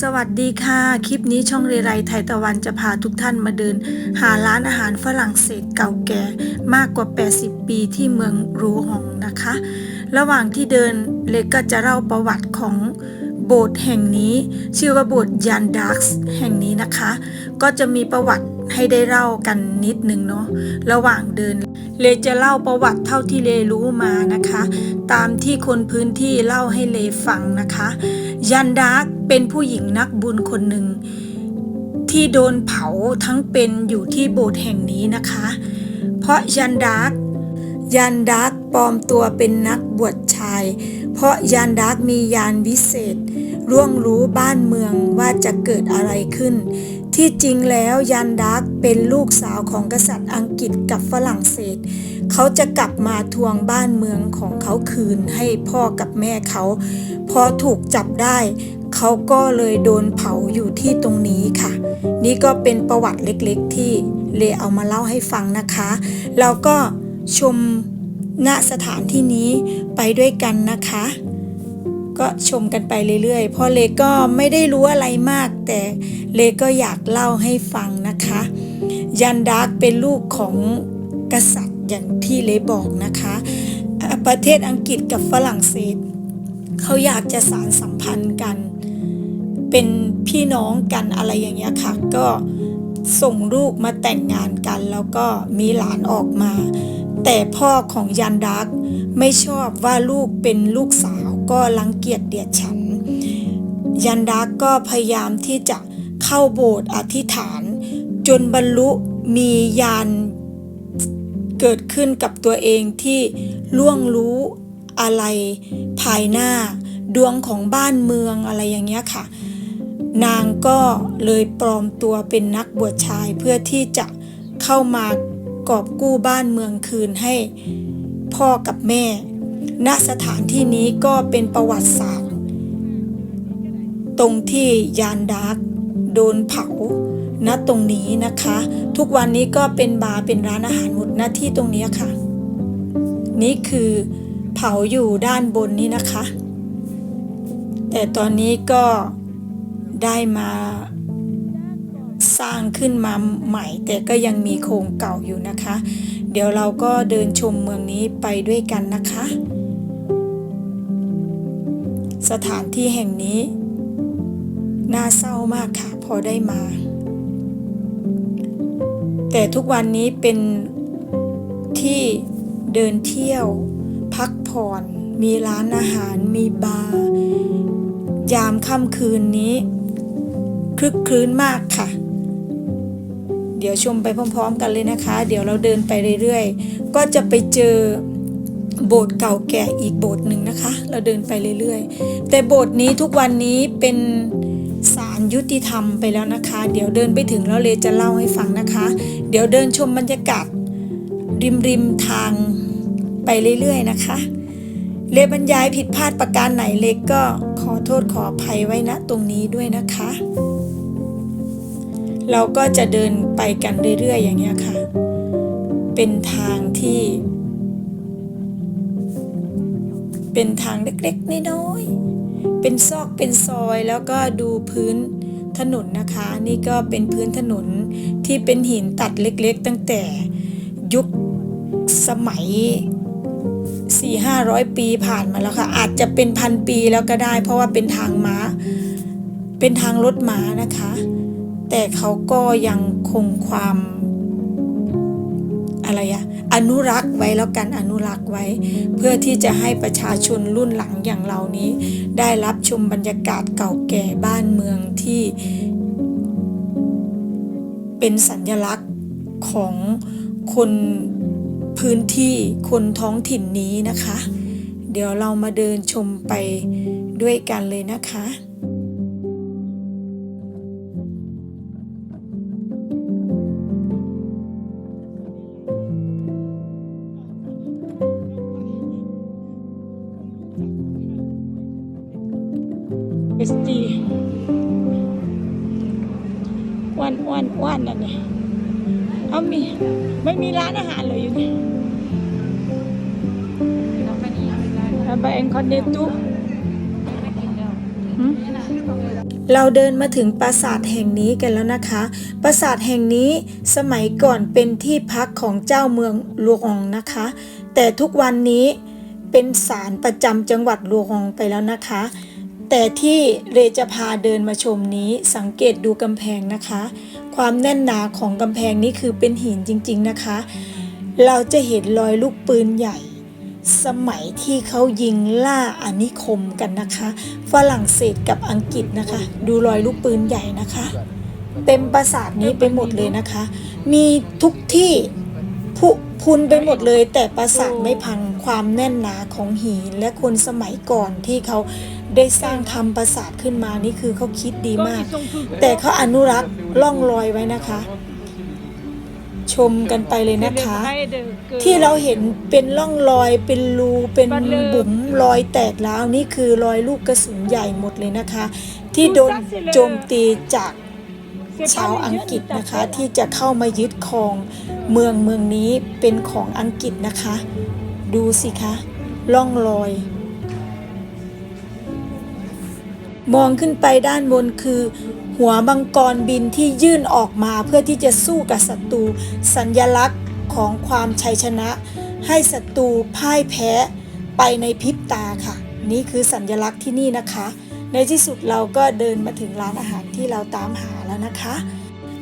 สวัสดีค่ะ คลิปนี้ช่องเรไรไทยตะวันจะพาทุกท่านมาเดิน หาร้านอาหารฝรั่งเศสเก่าแก่มากกว่า 80 ปีที่เมืองรูฮองนะคะ ระหว่างที่เดินเล็กก็จะเล่าประวัติของโบสถ์แห่งนี้ ชื่อว่าโบสถ์ยันดักส์แห่งนี้นะคะ ก็จะมีประวัติให้ได้เล่ากันนิดนึงเนาะระหว่างเดิน เลจะเล่าประวัติเท่าที่เลรู้มานะคะ ตามที่คนพื้นที่เล่าให้เลฟังนะคะ ยันดาร์กเป็นผู้หญิงนักบุญคนหนึ่งที่โดนเผาทั้งเป็นอยู่ที่โบสถ์แห่งนี้นะคะ เพราะยันดาร์กยันดาร์ก ลอมตัวเป็นนักบวชชาย เพราะยันดาร์กมียานวิเศษ ร่วงรู้บ้านเมืองว่าจะเกิดอะไรขึ้น ที่จริงแล้วยันดาร์กเป็นลูกสาวของกษัตริย์อังกฤษกับฝรั่งเศส เขาจะกลับมาทวงบ้านเมืองของเขาคืนให้พ่อกับแม่เขา พอถูกจับได้ เขาก็เลยโดนเผาอยู่ที่ตรงนี้ค่ะ นี่ก็เป็นประวัติเล็กๆที่เลเอามาเล่าให้ฟังนะคะ แล้วก็ชม ณสถานที่นี้ไปด้วยกันนะคะ ก็ชมกันไปเรื่อยๆพราะเลก็ไม่ได้รู้อะไรมาก แต่เลก็อยากเล่าให้ฟังนะคะ ยันดาร์กเป็นลูกของกษัตริย์อย่างที่เลบอกนะคะ ประเทศอังกฤษกับฝรั่งเศส เขาอยากจะสารสัมพันธ์กัน เป็นพี่น้องกันอะไรอย่างเงี้ยค่ะ ก็ส่งลูกมาแต่งงานกัน แล้วก็มีหลานออกมา แต่พ่อของยันดาร์กไม่ชอบว่าลูกเป็นลูกสาวก็รังเกียจเดียดฉัน ยันดาร์กก็พยายามที่จะเข้าโบสถ์อธิษฐาน จนบรรลุมียานเกิดขึ้นกับตัวเองที่ล่วงรู้อะไรภายหน้า ดวงของบ้านเมืองอะไรอย่างเงี้ยค่ะ นางก็เลยปลอมตัวเป็นนักบวชชายเพื่อที่จะเข้ามา กอบกู้บ้านเมืองคืนให้พ่อกับแม่ ณสถานที่นี้ก็เป็นประวัติศาสตร์ ตรงที่ยานดาร์กโดนเผาณตรงนี้นะคะ ทุกวันนี้ก็เป็นบาร์เป็นร้านอาหารหมดหน้าที่ตรงนี้ค่ะ นี่คือเผาอยู่ด้านบนนี้นะคะ แต่ตอนนี้ก็ได้มา สร้างขึ้นมาใหม่ แต่ก็ยังมีโครงเก่าอยู่นะคะ เดี๋ยวเราก็เดินชมเมืองนี้ไปด้วยกันนะคะ สถานที่แห่งนี้น่าเศร้ามากค่ะพอได้มา แต่ทุกวันนี้เป็นที่เดินเที่ยว พักผ่อน มีร้านอาหาร มีบาร์ ยามค่ำคืนนี้ คลึกคลื้นมากค่ะ เดี๋ยวชมไปพร้อม ๆ กันเลยนะคะ เดี๋ยวเราเดินไปเรื่อยๆ ก็จะไปเจอโบสถ์เก่าแก่อีกโบสถ์หนึ่งนะคะ เราเดินไปเรื่อยๆ แต่โบสถ์นี้ทุกวันนี้เป็นศาลยุติธรรมไปแล้วนะคะ เดี๋ยวเดินไปถึงแล้วเลจะเล่าให้ฟังนะคะ เดี๋ยวเดินชมบรรยากาศริมริมๆทางไปเรื่อยๆนะคะ เลบรรยายผิดพลาดประการไหนเล็กก็ขอโทษขออภัยไว้ณตรงนี้ด้วยนะคะ เราก็จะเดินไปกันเรื่อยๆ อย่างเงี้ยค่ะ เป็นทางที่ เป็นทางเล็กๆน้อยๆเป็นซอกเป็นซอยแล้วก็ดูพื้นถนนนะคะ นี่ก็เป็นพื้นถนนที่เป็นหินตัดเล็กๆ ตั้งแต่ยุคสมัยสี่ห้าร้อยปีผ่านมาแล้วค่ะ อาจจะเป็นพันปีแล้วก็ได้ เพราะว่าเป็นทางม้า เป็นทางรถม้านะคะ แต่เขาก็ยังคงความอะไรอะอนุรักษ์ไว้แล้วกันอนุรักษ์ไว้ เพื่อที่จะให้ประชาชนรุ่นหลังอย่างเรานี้ ได้รับชมบรรยากาศเก่าแก่บ้านเมืองที่ เป็นสัญลักษณ์ของคนพื้นที่คนท้องถิ่นนี้นะคะ เดี๋ยวเรามาเดินชมไปด้วยกันเลยนะคะ เอสดีอ้วนอ้วนอ้วนนั่นเนี่ยเอามี ไม่มีร้านอาหารเลยอยู่นี่อาบะเอ็นคอนเนตุเราเดินมาถึงปราสาทแห่งนี้กันแล้วนะคะ ปราสาทแห่งนี้สมัยก่อนเป็นที่พักของเจ้าเมืองลวงนะคะ แต่ทุกวันนี้เป็นศาลประจำจังหวัดลวงไปแล้วนะคะ แต่ที่เรจะพาเดินมาชมนี้สังเกตดูกำแพงนะคะ ความแน่นหนาของกำแพงนี้คือเป็นหินจริง ๆนะคะ เราจะเห็นรอยลูกปืนใหญ่ สมัยที่เขายิงล่าอานิคมกันนะคะ ฝรั่งเศสกับอังกฤษนะคะ ดูรอยลูกปืนใหญ่นะคะ เต็มปราสาทนี้ไปหมดเลยนะคะ มีทุกที่ผุพุนไปหมดเลยแต่ปราสาทไม่พังความแน่นหนาของหินและคนสมัยก่อนที่เขา ได้สร้างทำปราสาทขึ้นมานี่คือเขาคิดดีมาก แต่เขาอนุรักษ์ล่องรอยไว้นะคะ ชมกันไปเลยนะคะ ที่เราเห็นเป็นร่องรอยเป็นรูเป็นบุ๋มรอยแตกแล้วนี่คือรอยลูกกระสุนใหญ่หมดเลยนะคะ ที่โดนโจมตีจากชาวอังกฤษนะคะที่จะเข้ามายึดครองเมืองเมืองนี้เป็นของอังกฤษนะคะ ดูสิคะร่องรอย มองขึ้นไปด้านบนคือ หัวมังกรบินที่ยื่นออกมาเพื่อที่จะสู้กับศัตรูสัญญลักษณ์ของความชัยชนะ ให้ศัตรูพ่ายแพ้ไปในพริบตาค่ะ นี่คือสัญญลักษณ์ที่นี่นะคะ ในที่สุดเราก็เดินมาถึงร้านอาหารที่เราตามหาแล้วนะคะ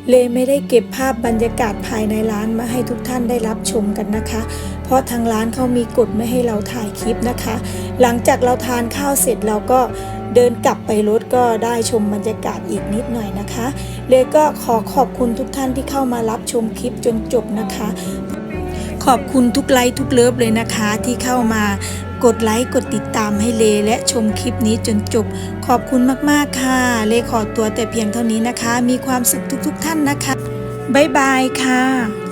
เลไม่ได้เก็บภาพบรรยากาศภายในร้านมาให้ทุกท่านได้รับชมกันนะคะ เพราะทางร้านเขามีกฎไม่ให้เราถ่ายคลิปนะคะ หลังจากเราทานข้าวเสร็จเราก็ เดินกลับไปรถก็ได้ชมบรรยากาศอีกนิดหน่อยนะคะ เลยก็ขอขอบคุณทุกท่านที่เข้ามารับชมคลิปจนจบนะคะ ขอบคุณทุกไลค์ทุกเลิฟเลยนะคะ ที่เข้ามากดไลค์กดติดตามให้เลและชมคลิปนี้จนจบ ขอบคุณมากๆค่ะ เลขอตัวแต่เพียงเท่านี้นะคะ มีความสุขทุกๆท่านนะคะบ๊ายบายค่ะ